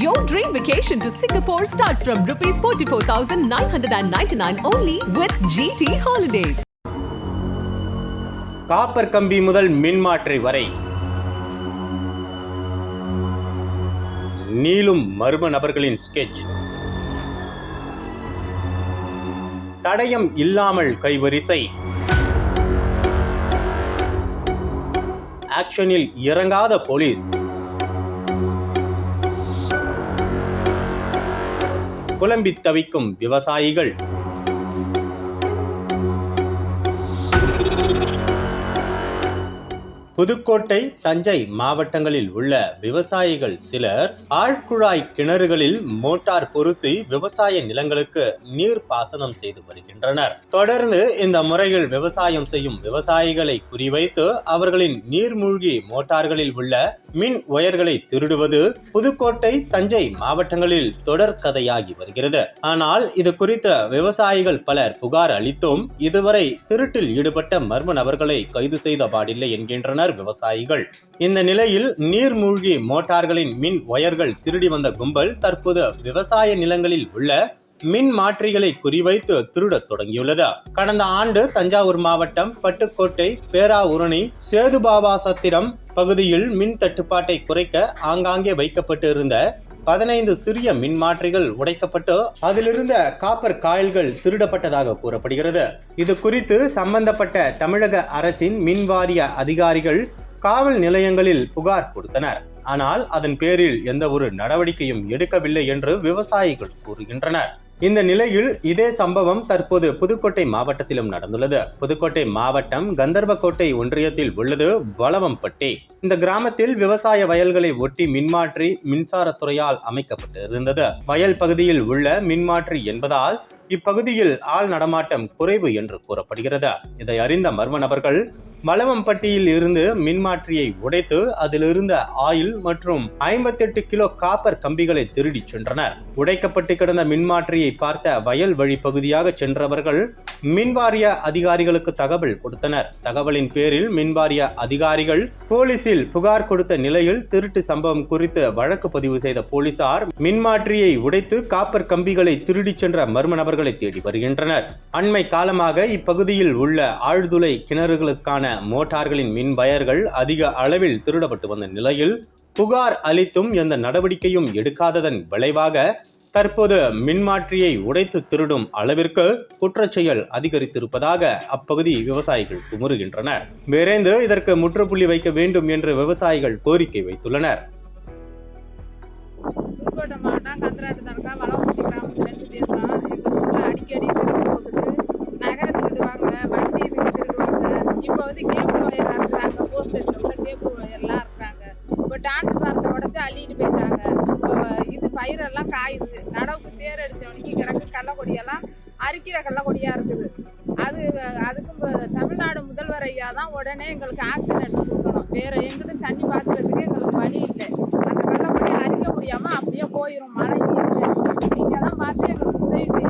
Your dream vacation to Singapore starts from rupees 44,999 only with GT Holidays. Copper கம்பி முதல் மின்மாற்றி வரை நீளும் மர்ம நபர்களின் ஸ்கெட்ச் தடயம் இல்லாமல் கைவரிசை ஆக்ஷனில் இறங்காத போலீஸ் புலம்பித் தவிக்கும் விவசாயிகள். புதுக்கோட்டை தஞ்சை மாவட்டங்களில் உள்ள விவசாயிகள் சிலர் ஆழ்குழாய் கிணறுகளில் மோட்டார் பொருத்தி விவசாய நிலங்களுக்கு நீர் பாசனம் செய்து வருகின்றனர். தொடர்ந்து இந்த முறையில் விவசாயம் செய்யும் விவசாயிகளை குறிவைத்து அவர்களின் நீர்மூழ்கி மோட்டார்களில் உள்ள மின் ஒயர்களை திருடுவது புதுக்கோட்டை தஞ்சை மாவட்டங்களில் தொடர் கதையாகி வருகிறது. ஆனால் இது குறித்த விவசாயிகள் பலர் புகார் அளித்தும் இதுவரை திருட்டில் ஈடுபட்ட மர்ம நபர்களை கைது செய்த பாடில்லை என்கின்றனர். விவசாயிகள். இந்த நிலையில் நீர்மூழ்கி மோட்டார்களின் மின் ஒயர்கள் திருடி வந்த கும்பல் தற்போது விவசாய நிலங்களில் உள்ள மின் மாற்றிகளை குறிவைத்து திருடத் தொடங்கியுள்ளது. கடந்த ஆண்டு தஞ்சாவூர் மாவட்டம் பட்டுக்கோட்டை பேராவூரணி சேதுபாபா சத்திரம் பகுதியில் மின் தட்டுப்பாட்டை குறைக்க ஆங்காங்கே வைக்கப்பட்டு இருந்த பதினைந்து சிறிய மின்மாற்றிகள் உடைக்கப்பட்டு அதிலிருந்த காப்பர் காயில்கள் திருடப்பட்டதாக கூறப்படுகிறது. இது குறித்து சம்பந்தப்பட்ட தமிழக அரசின் மின்வாரிய அதிகாரிகள் காவல் நிலையங்களில் புகார் கொடுத்தனர். ஆனால் அதன் பேரில் எந்த ஒரு நடவடிக்கையும் எடுக்கவில்லை என்று விவசாயிகள் கூறுகின்றனர். இந்த நிலையில் இதே சம்பவம் தற்போது புதுக்கோட்டை மாவட்டத்திலும் நடந்துள்ளது. புதுக்கோட்டை மாவட்டம் கந்தர்வக்கோட்டை ஒன்றியத்தில் உள்ளது வளவம்பட்டி. இந்த கிராமத்தில் விவசாய வயல்களை ஒட்டி மின்மாற்றி மின்சாரத்துறையால் அமைக்கப்பட்டு இருந்தது வயல் பகுதியில் உள்ள மின்மாற்றி என்பதால் இப்பகுதியில் ஆள் நடமாட்டம் குறைவு என்று கூறப்படுகிறது. இதை அறிந்த மர்ம நபர்கள் மலவம்பட்டியில் இருந்து மின்மாற்றியை உடைத்து அதிலிருந்த ஆயில் மற்றும் ஐம்பத்தெட்டு கிலோ காப்பர் கம்பிகளை திருடிச் சென்றனர். உடைக்கப்பட்டு கிடந்த மின்மாற்றியை பார்த்த வயல் வழி பகுதியாக சென்றவர்கள் மின்வாரிய அதிகாரிகளுக்கு தகவல் கொடுத்தனர். தகவலின் பேரில் மின்வாரிய அதிகாரிகள் போலீசில் புகார் கொடுத்த நிலையில் திருட்டு சம்பவம் குறித்து வழக்கு பதிவு செய்த போலீசார் மின்மாற்றியை உடைத்து காப்பர் கம்பிகளை திருடிச் சென்ற மர்ம நபர்களை தேடி வருகின்றனர். அண்மை காலமாக இப்பகுதியில் உள்ள ஆழ்துளை கிணறுகளுக்கான மோட்டார்களின் மின்பயர்கள் அதிக அளவில் திருடப்பட்டு வந்த நிலையில் புகார் அளித்தும் எந்த நடவடிக்கையும் எடுக்காததன் விளைவாக தற்போது மின்மாற்றியை உடைத்து திருடும் அளவிற்கு குற்றச்செயல் அதிகரித்திருப்பதாக அப்பகுதி விவசாயிகள் குமுறுகின்றனர். விரைந்து இதற்கு முற்றுப்புள்ளி வைக்க வேண்டும் என்று விவசாயிகள் கோரிக்கை வைத்துள்ளனர். மாவட்டம் கந்தராட்டு தாலுக்கா கிராமத்துலேருந்து பேசுகிறோம் எங்கள் ஊரில் அடிக்கடி இப்போ வந்து கேபிள் இருக்கிறாங்க போர் செட்டில் கூட கேபிள் இருக்கிறாங்க இப்போ டிரான்ஸ்பாரத்தை உடச்சி அள்ளிட்டு போயிட்டாங்க இப்போ இது பயிரெல்லாம் காயுது. நடவுக்கு சேர் அடித்தவனுக்கு கிடக்கு கள்ளக்கொடியெல்லாம் அரிக்கிற கள்ளக்கொடியாக இருக்குது. அது அதுக்கும் தமிழ்நாடு முதல்வர் ஐயா தான் உடனே எங்களுக்கு ஆக்ஷன் எடுத்து கொடுக்கணும். வேறு எங்கிட்டும் தண்ணி பாய்ச்சறதுக்கு எங்களுக்கு வழி இல்லை. அந்த கள்ளக்கொடியை அரிக்க முடியாமல் அப்படியே போயிடும் மழை இல்லை நீங்கள் தான் பார்த்து எங்களுக்கு உதவி செய்யணும்.